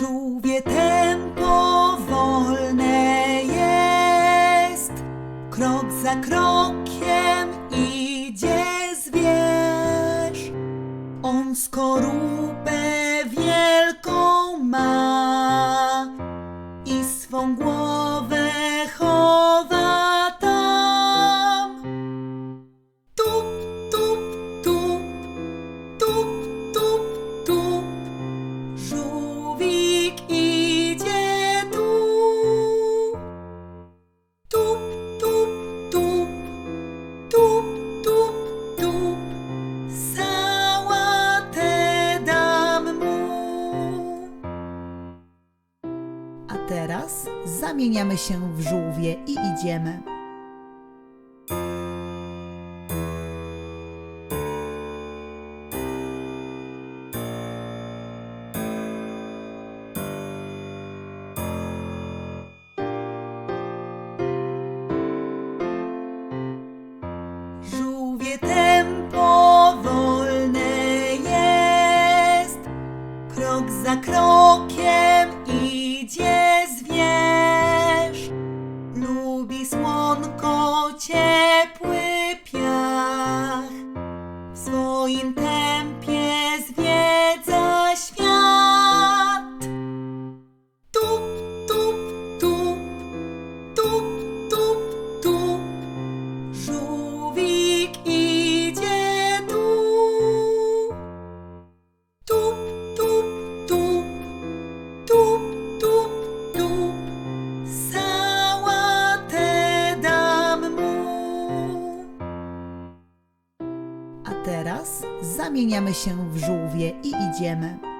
Żółwie tempo wolne jest, krok za krokiem idzie zwierz. On skorupę wielką ma A teraz zamieniamy się w żółwie i idziemy. Słonko, ciepły piach, w swoim tempie zamieniamy się w żółwie i idziemy.